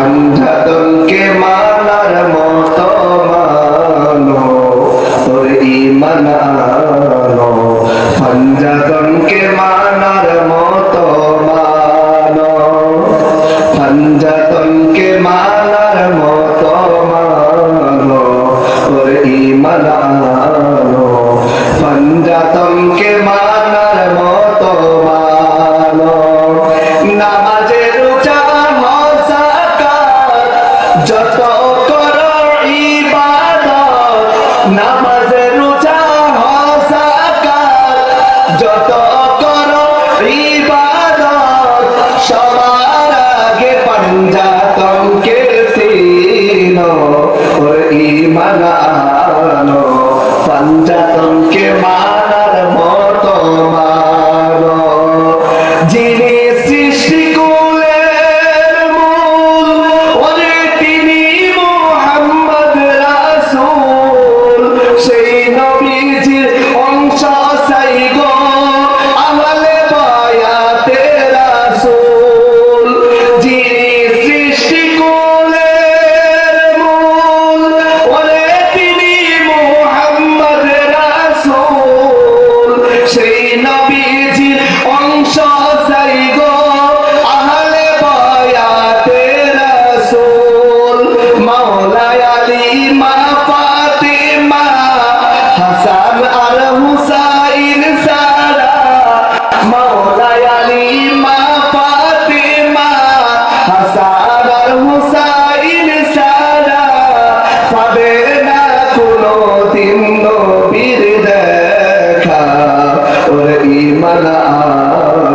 অন্ধাদনকে মানার মতো মানো, তোর ইমানানো অন্ধাদনকে মানার মতো মানো অন্ধাদনকে মানার মতো মানো, তোর ইমানা যত কর ইবাদত সবার আগে পাঞ্জাতমকে ছিল ওর ইমান আনো। পাঞ্জাতমকে মানার মতো মা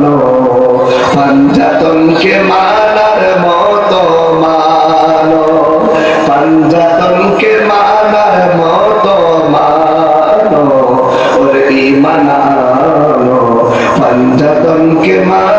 হলো পাঞ্জাতনকে মানার মতো মানো পাঞ্জাতনকে মানার মতো মানো ওর ইমানানো পাঞ্জাতনকে মানো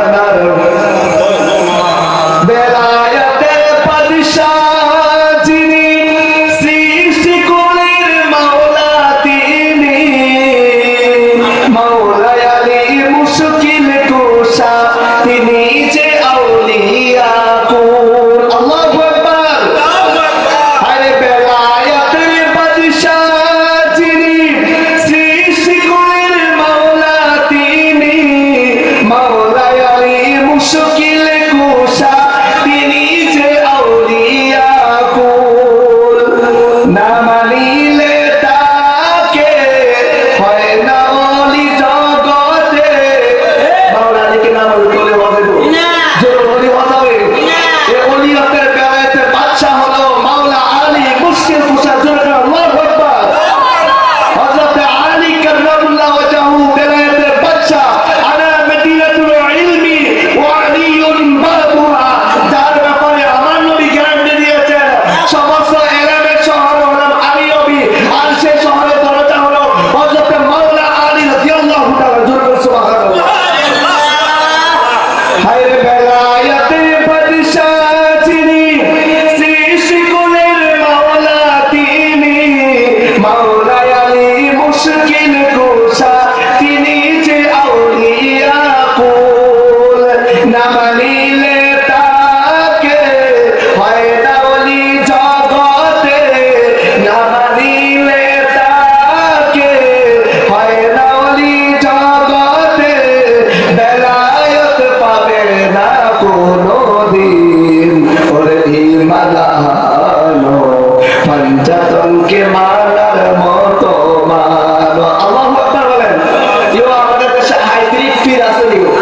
yo digo,